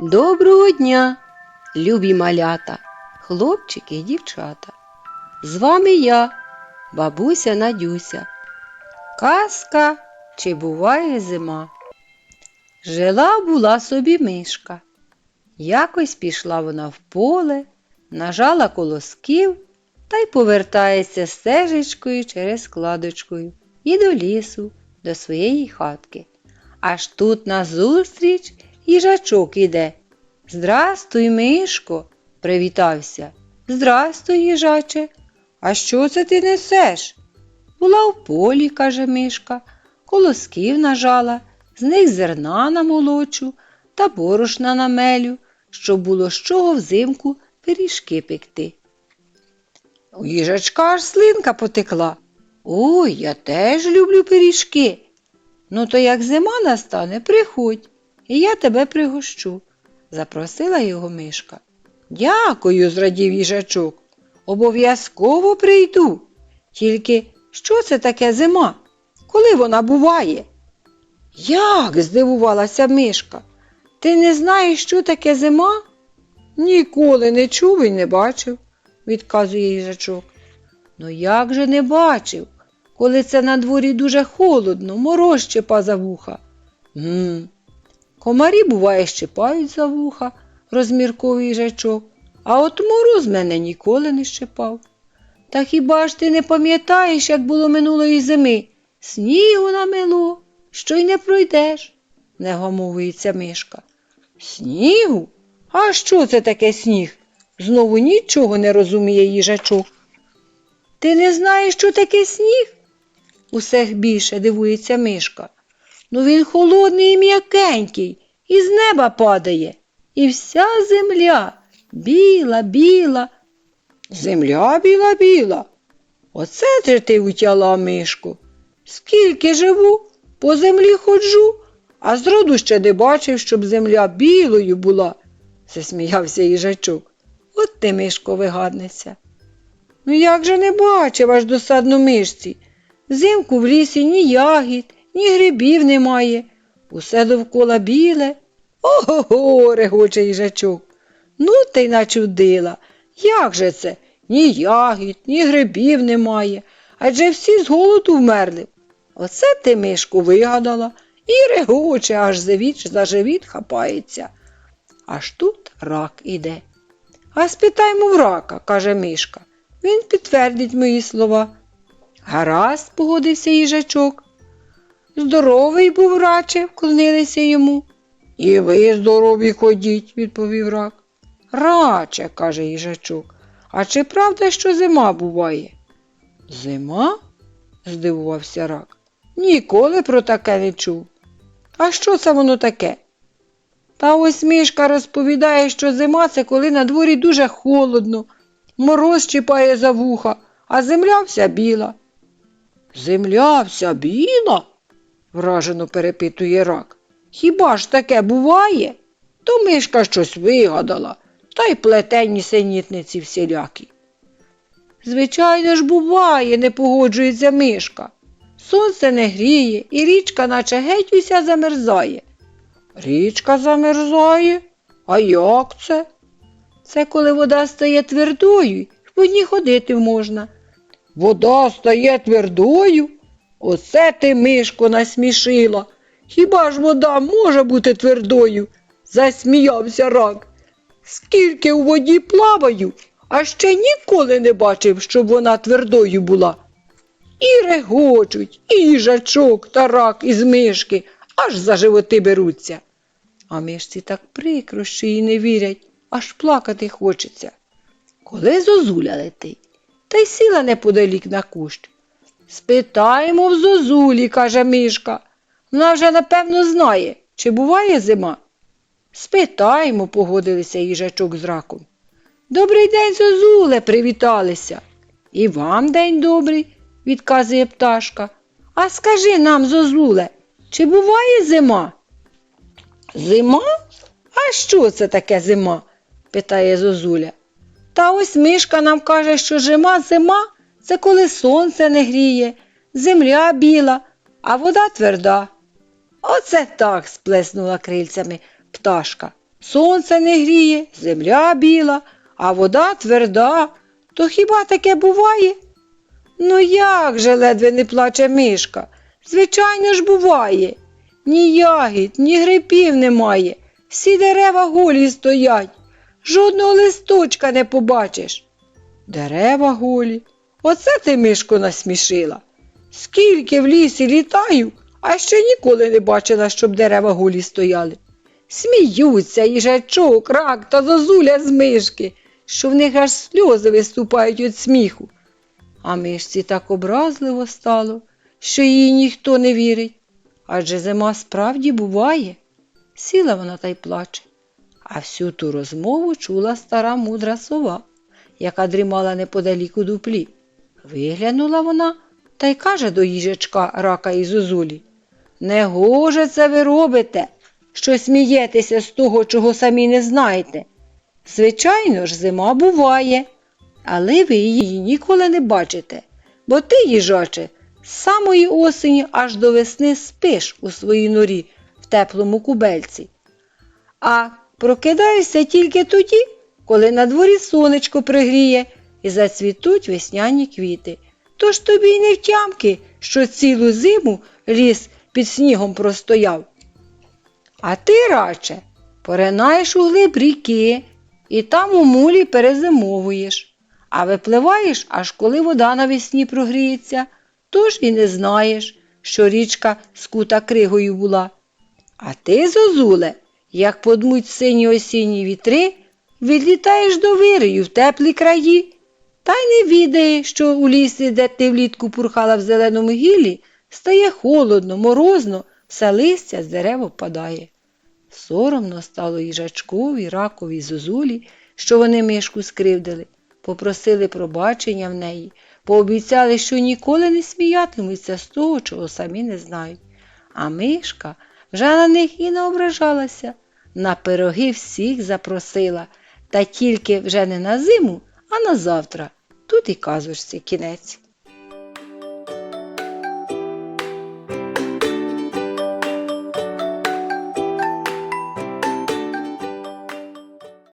Доброго дня, любі малята, хлопчики і дівчата. З вами я, бабуся Надюся. Казка чи буває зима. Жила була собі мишка. Якось пішла вона в поле, нажала колосків та й повертається стежечкою через складочкою і до лісу, до своєї хатки. Аж тут назустріч їжачок іде. Здрастуй, Мишко, привітався. Здрастуй, їжаче. А що це ти несеш? Була в полі, каже Мишка, колосків нажала, з них зерна намолочу та борошна намелю, щоб було з чого взимку пиріжки пекти. У їжачка аж слинка потекла. Ой, я теж люблю пиріжки. Ну, то як зима настане, приходь, і я тебе пригощу, запросила його мишка. Дякую, зрадів їжачок. Обов'язково прийду. Тільки що це таке зима? Коли вона буває? Як? здивувалася мишка. Ти не знаєш, що таке зима? Ніколи не чув і не бачив, відказує їжачок. Ну як же не бачив, коли це на дворі дуже холодно, мороз щепа за вуха. Гм. Комарі, буває, щепають за вуха, розмірковує їжачок, а от мороз мене ніколи не щепав. Та хіба ж ти не пам'ятаєш, як було минулої зими? Снігу намело, що й не пройдеш, не гамовується мишка. Снігу? А що це таке сніг? Знову нічого не розуміє їжачок. Ти не знаєш, що таке сніг? Усе більше дивується мишка. Ну він холодний і м'якенький, і з неба падає. І вся земля біла, біла. Земля біла, біла. Оце же ти утяла, мишку. Скільки живу, по землі ходжу, а зроду ще не бачив, щоб земля білою була, засміявся їжачок. От ти, мишко, вигадниця. Ну як же не бачив аж досадно мишці? Взимку в лісі ні ягід, ні грибів немає. Усе довкола біле. Ого-го, регоче їжачок. Ну ти й начудила. Як же це? Ні ягід, ні грибів немає, адже всі з голоду вмерли. Оце ти, мишку, вигадала і регоче, аж завіч за живіт хапається. Аж тут рак іде. А спитаймо в рака, каже мишка. Він підтвердить мої слова. Гаразд, погодився їжачок. Здоровий був раче, вклонилися йому. І ви здорові ходіть, відповів рак. Раче, каже їжачок, а чи правда, що зима буває? Зима? здивувався рак. Ніколи про таке не чув. А що це воно таке? Та ось мішка розповідає, що зима це коли на дворі дуже холодно, мороз чіпає за вуха, а земля вся біла. Земля вся біла? Вражено перепитує рак. Хіба ж таке буває? То мишка щось вигадала, та й плетені синітниці всілякі. Звичайно ж, буває, не погоджується мишка. Сонце не гріє, і річка, наче геть уся замерзає. Річка замерзає? А як це? Це коли вода стає твердою, і по ній ходити можна. Вода стає твердою? Оце ти, мишко, насмішила. Хіба ж вода може бути твердою? засміявся рак. Скільки у воді плаваю, а ще ніколи не бачив, щоб вона твердою була. І регочуть, і їжачок та рак із мишки, аж за животи беруться. А мишці так прикро, що їй не вірять, аж плакати хочеться. Коли зозуля летить, та й сіла неподалік на кущ. Спитаємо в зозулі, каже мишка. Вона вже, напевно, знає, чи буває зима. Спитаємо, погодилися їжачок з раком. Добрий день, зозуле, привіталися. І вам день добрий, відказує пташка. А скажи нам, зозуле, чи буває зима? Зима? А що це таке зима? питає зозуля. Та ось мишка нам каже, що зима зима це коли сонце не гріє, земля біла, а вода тверда. Оце так сплеснула крильцями пташка. сонце не гріє, земля біла, а вода тверда. То хіба таке буває? Ну як же ледве не плаче мишка? Звичайно ж буває. Ні ягід, ні грибів немає. Всі дерева голі стоять. Жодного листочка не побачиш. Дерева голі. Оце ти мишко насмішила. Скільки в лісі літаю, а ще ніколи не бачила, щоб дерева голі стояли. Сміються їжачок, рак та зозуля з мишки, що в них аж сльози виступають від сміху. А мишці так образливо стало, що їй ніхто не вірить. Адже зима справді буває. Сіла вона та й плаче. А всю ту розмову чула стара мудра сова, яка дрімала неподалік у дуплі. Виглянула вона та й каже до їжачка рака і зозулі. Не гоже це ви робите, що смієтеся з того, чого самі не знаєте. Звичайно ж, зима буває, але ви її ніколи не бачите, бо ти, їжаче, з самої осені аж до весни спиш у своїй норі в теплому кубельці. А прокидаєшся тільки тоді, коли на дворі сонечко пригріє і зацвітуть весняні квіти. Тож тобі й не втямки, що цілу зиму ліс під снігом простояв. А ти радше поринаєш у глиб ріки і там у мулі перезимовуєш, а випливаєш, аж коли вода навесні прогріється, тож і не знаєш, що річка скута кригою була. А ти, зозуле, як подмуть сині осінні вітри, відлітаєш до вирію в теплі краї, та й не відаєш, що у лісі, де ти влітку пурхала в зеленому гіллі, стає холодно, морозно, все листя з дерев опадає. Соромно стало їжачкові, ракові, зозулі, що вони мишку скривдили, попросили пробачення в неї, пообіцяли, що ніколи не сміятимуться з того, чого самі не знають. А мишка вже на них і не ображалася, на пироги всіх запросила, та тільки вже не на зиму, а на завтра. Тут і казочці кінець.